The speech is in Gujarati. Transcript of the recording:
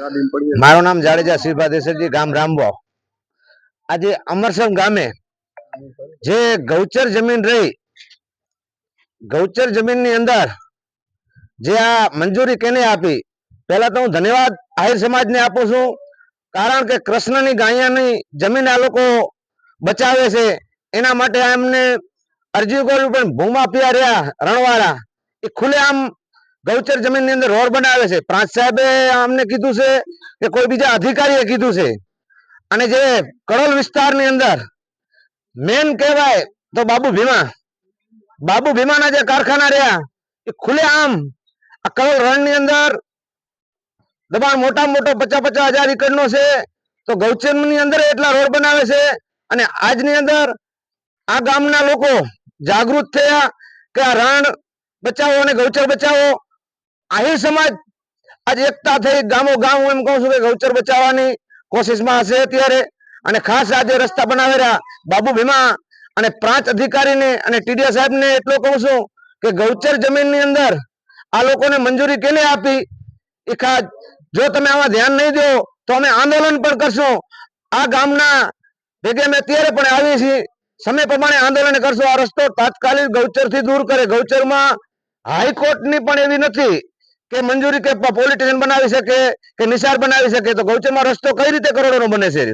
મારું નામ જાડેજા શ્રીભા દેસરજી ગામ રામવાવ આજે અમરસર ગામે જે ગૌચર જમીન રહી, ગૌચર જમીનની અંદર જે આ મંજૂરી કેને આપી, પહેલા તો હું ધન્યવાદ આહિર સમાજને આપું છું, કારણ કે કૃષ્ણની ગાયાની જમીન આ લોકો બચાવે છે, એના માટે એમને અરજી કર્યું પણ ભૂમાફિયા રહ્યા, રણવાળા, એ ખુલ્લેઆમ ગૌચર જમીનની અંદર રોડ બનાવે છે. પ્રાંત સાહેબે અમને કીધું છે કે કોઈ બીજા અધિકારીએ કીધું છે. અને જે કરોલ વિસ્તારની અંદર મેન કહેવાય તો બાબુ ભીમા. બાબુ ભીમાના જે કારખાના રહ્યા, એ ખુલ્લેઆમ આ કરોલ રણની અંદર દબાણ મોટા મોટો પચાસ પચાસ હજાર એકરનો છે, તો ગૌચરની અંદર એટલા રોડ બનાવે છે અને આજની અંદર આ ગામના લોકો જાગૃત થયા કે આ રણ બચાવો અને ગૌચર બચાવો. આહિર સમાજ આજે એકતા થઈ ગામો ગામ હું એમ કહું છું કે ગૌચર બચાવવાની કોશિશમાં હશે અત્યારે. અને ખાસ આજે રસ્તા બનાવેલા બાબુ ભીમા અને પ્રાંત અધિકારીને અને ટીડીયા સાહેબને એટલો કહું છું કે ગૌચર જમીનની અંદર આ લોકોને મંજૂરી કેને આપી? એ ખાસ જો તમે આમાં ધ્યાન નહીં દો તો અમે આંદોલન પણ કરશું. આ ગામના ભેગે અમે અત્યારે પણ આવીએ છીએ. સમય પ્રમાણે આંદોલન કરશું. આ રસ્તો તાત્કાલિક ગૌચરથી દૂર કરે. ગૌચરમાં હાઈકોર્ટની પણ એવી નથી. કે મંજૂરી કે પોલિટિશિયન બનાવી શકે, કે નિશાળ બનાવી શકે, તો ગૌચરમાં રસ્તો કઈ રીતે કરોડોનો બને છે?